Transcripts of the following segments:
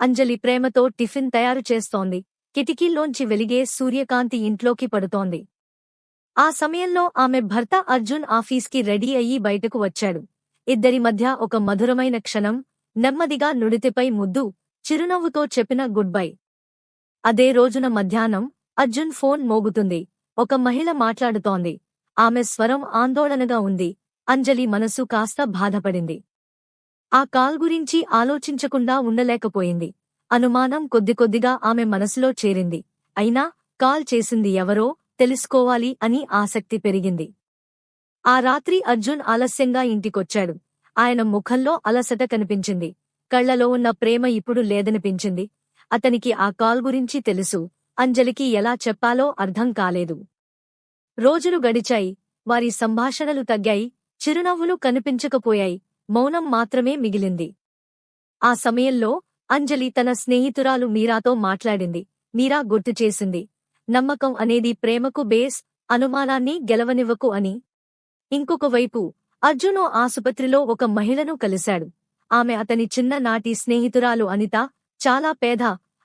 అంజలి ప్రేమతో టిఫిన్ తయారు చేస్తోంది. కిటికీల్లోంచి వెలిగే సూర్యకాంతి ఇంట్లోకి పడుతోంది. ఆ సమయంలో ఆమె భర్త అర్జున్ ఆఫీస్కి రెడీ అయ్యి బయటకు వచ్చాడు. ఇద్దరి మధ్య ఒక మధురమైన క్షణం నెమ్మదిగా నుడితిపై ముద్దు చిరునవ్వుతో చెప్పిన గుడ్ బై. అదే రోజున మధ్యాహ్నం అర్జున్ ఫోన్ మోగుతుంది. ఒక మహిళ మాట్లాడుతోంది. ఆమె స్వరం ఆందోళనగా ఉంది. అంజలి మనసు కాస్త బాధపడింది. ఆ కాల్ గురించి ఆలోచించకుండా ఉండలేకపోయింది. అనుమానం కొద్ది కొద్దిగా ఆమె మనసులో చేరింది. అయినా కాల్ చేసింది ఎవరో తెలుసుకోవాలి అని ఆసక్తి పెరిగింది. ఆ రాత్రి అర్జున్ ఆలస్యంగా ఇంటికొచ్చాడు. ఆయన ముఖంలో అలసట కనిపించింది. కళ్ళలో ఉన్న ప్రేమ ఇప్పుడు లేదనిపించింది. అతనికి ఆ కాల్ గురించి తెలుసు. అంజలికి ఎలా చెప్పాలో అర్థం కాలేదు. రోజులు గడిచాయి. వారి సంభాషణలు తగ్గాయి. చిరునవ్వులు కనిపించకపోయాయి. మౌనం మాత్రమే మిగిలింది. ఆ సమయంలో అంజలి తన స్నేహితురాలు మీరాతో మాట్లాడింది. మీరా గుర్తు చేసింది. నమ్మకం అనేది ప్రేమకు బేస్ అనుమానాన్ని గెలవనివ్వకు అని. ఇంకొక వైపు అర్జును ఆసుపత్రిలో ఒక మహిళను కలిశాడు. ఆమె అతని చిన్ననాటి స్నేహితురాలు అనిత చాలా పేద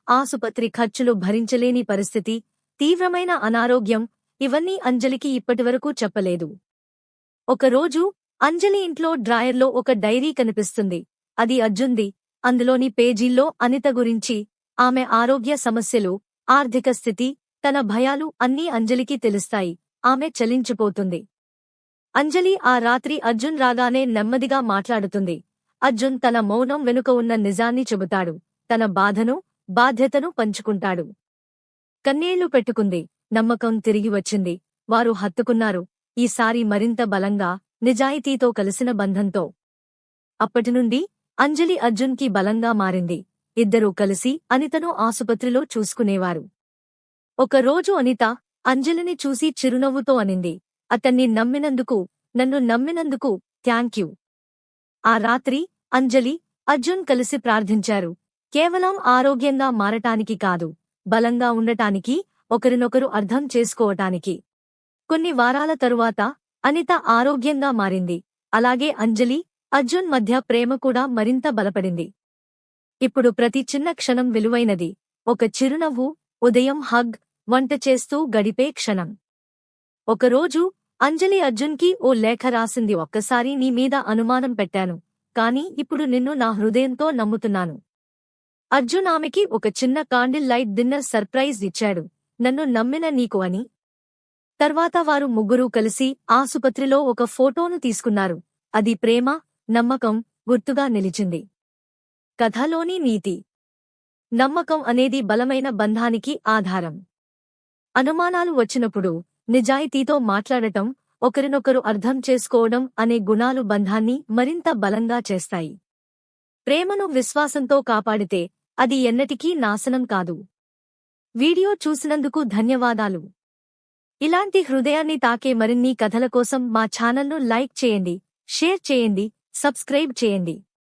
ఆసుపత్రి ఖర్చులు భరించలేని పరిస్థితి తీవ్రమైన అనారోగ్యం ఇవన్నీ అంజలికి ఇప్పటివరకు చెప్పలేదు. ఒకరోజు అంజలి ఇంట్లో డ్రాయర్లో ఒక డైరీ కనిపిస్తుంది. అది అర్జున్ది. అందులోని పేజీల్లో అనిత గురించి ఆమె ఆరోగ్య సమస్యలు ఆర్థిక స్థితి తన భయాలు అన్నీ అంజలికి తెలుస్తాయి. ఆమె చలించిపోతుంది. అంజలి ఆ రాత్రి అర్జున్ రాగానే నెమ్మదిగా మాట్లాడుతుంది. అర్జున్ తన మౌనం వెనుక ఉన్న నిజాన్ని చెబుతాడు. తన బాధను బాధ్యతను పంచుకుంటాడు. కన్నీళ్ళు పెట్టుకుంది. నమ్మకం తిరిగి వచ్చింది. వారు హత్తుకున్నారు. ఈసారి మరింత బలంగా నిజాయితీతో కలిసిన బంధంతో. అప్పటినుండి అంజలి అర్జున్కి బలంగా మారింది. ఇద్దరూ కలిసి అనితను ఆసుపత్రిలో చూసుకునేవారు. ఒకరోజు అనిత అంజలిని చూసి చిరునవ్వుతో అనింది. అతన్ని నమ్మినందుకు నన్ను నమ్మినందుకు థ్యాంక్యూ ఆ రాత్రి అంజలి అర్జున్ కలిసి ప్రార్థించారు. కేవలం ఆరోగ్యంగా మారటానికి కాదు బలంగా ఉండటానికి ఒకరినొకరు అర్థం చేసుకోవటానికి. కొన్ని వారాల తరువాత అనిత ఆరోగ్యంగా మారింది. అలాగే అంజలి అర్జున్ మధ్య ప్రేమ కూడా మరింత బలపడింది. ఇప్పుడు ప్రతి చిన్న క్షణం విలువైనది. ఒక చిరునవ్వు ఉదయం హగ్ వంట చేస్తూ గడిపే క్షణం. ఒకరోజు అంజలి అర్జున్కి ఓ లేఖ రాసింది. ఒక్కసారి నీ మీద అనుమానం పెట్టాను. కాని ఇప్పుడు నిన్ను నా హృదయంతో నమ్ముతున్నాను. అర్జున్ ఆమెకి ఒక చిన్న కాండిల్ లైట్ డిన్నర్ సర్ప్రైజ్ ఇచ్చాడు. నన్ను నమ్మిన నీకు అని తర్వాత వారు ముగ్గురూ కలిసి ఆసుపత్రిలో ఒక ఫోటోను తీసుకున్నారు. అది ప్రేమ నమ్మకం గుర్తుగా నిలిచింది. కథలోని నీతి. నమ్మకం అనేది బలమైన బంధానికి ఆధారం. అనుమానాలు వచ్చినప్పుడు నిజాయితీతో మాట్లాడటం ఒకరినొకరు అర్థం చేసుకోవడం అనే గుణాలు బంధాన్ని మరింత బలంగా చేస్తాయి. ప్రేమను విశ్వాసంతో కాపాడితే అది ఎన్నటికీ నాశనం కాదు. వీడియో చూసినందుకు ధన్యవాదాలు. ఇలాంటి హృదయాన్ని తాకే మరిన్ని కథల కోసం మా ఛానల్ను లైక్ చేయండి షేర్ చేయండి సబ్స్క్రైబ్ చేయండి.